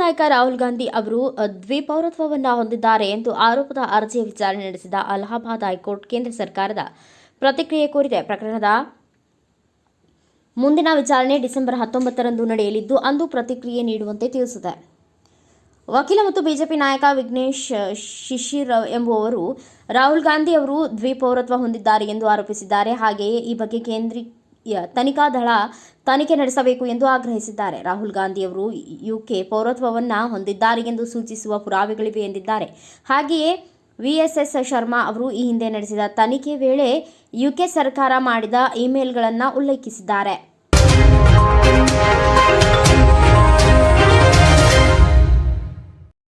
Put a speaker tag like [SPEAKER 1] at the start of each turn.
[SPEAKER 1] ನಾಯಕ ರಾಹುಲ್ ಗಾಂಧಿ ಅವರು ದ್ವಿಪೌರತ್ವವನ್ನು ಹೊಂದಿದ್ದಾರೆ ಎಂದು ಆರೋಪದ ಅರ್ಜಿಯ ವಿಚಾರಣೆ ನಡೆಸಿದ ಅಲಹಾಬಾದ್ ಹೈಕೋರ್ಟ್ ಕೇಂದ್ರ ಸರ್ಕಾರದ ಪ್ರತಿಕ್ರಿಯೆ ಕೋರಿದೆ. ಪ್ರಕರಣದ ಮುಂದಿನ ವಿಚಾರಣೆ ಡಿಸೆಂಬರ್ ಹತ್ತೊಂಬತ್ತರಂದು ನಡೆಯಲಿದ್ದು, ಅಂದು ಪ್ರತಿಕ್ರಿಯೆ ನೀಡುವಂತೆ ತಿಳಿಸಿದೆ. ವಕೀಲ ಮತ್ತು ಬಿಜೆಪಿ ನಾಯಕ ವಿಘ್ನೇಶ್ ಶಿಶಿರ್ ಎಂಬುವವರು ರಾಹುಲ್ ಗಾಂಧಿ ಅವರು ದ್ವಿಪೌರತ್ವ ಹೊಂದಿದ್ದಾರೆ ಎಂದು ಆರೋಪಿಸಿದ್ದಾರೆ. ಹಾಗೆಯೇ ಈ ಬಗ್ಗೆ ಕೇಂದ್ರೀಯ ತನಿಖಾ ದಳ ತನಿಖೆ ನಡೆಸಬೇಕು ಎಂದು ಆಗ್ರಹಿಸಿದ್ದಾರೆ. ರಾಹುಲ್ ಗಾಂಧಿಯವರು ಯುಕೆ ಪೌರತ್ವವನ್ನು ಹೊಂದಿದ್ದಾರೆ ಎಂದು ಸೂಚಿಸುವ ಪುರಾವೆಗಳಿವೆ ಎಂದಿದ್ದಾರೆ. ಹಾಗೆಯೇ ವಿಎಸ್ಎಸ್ ಶರ್ಮಾ ಅವರು ಈ ಹಿಂದೆ ನಡೆಸಿದ ತನಿಖೆ ವೇಳೆ ಯುಕೆ ಸರ್ಕಾರ ಮಾಡಿದ ಇಮೇಲ್ಗಳನ್ನು ಉಲ್ಲೇಖಿಸಿದ್ದಾರೆ.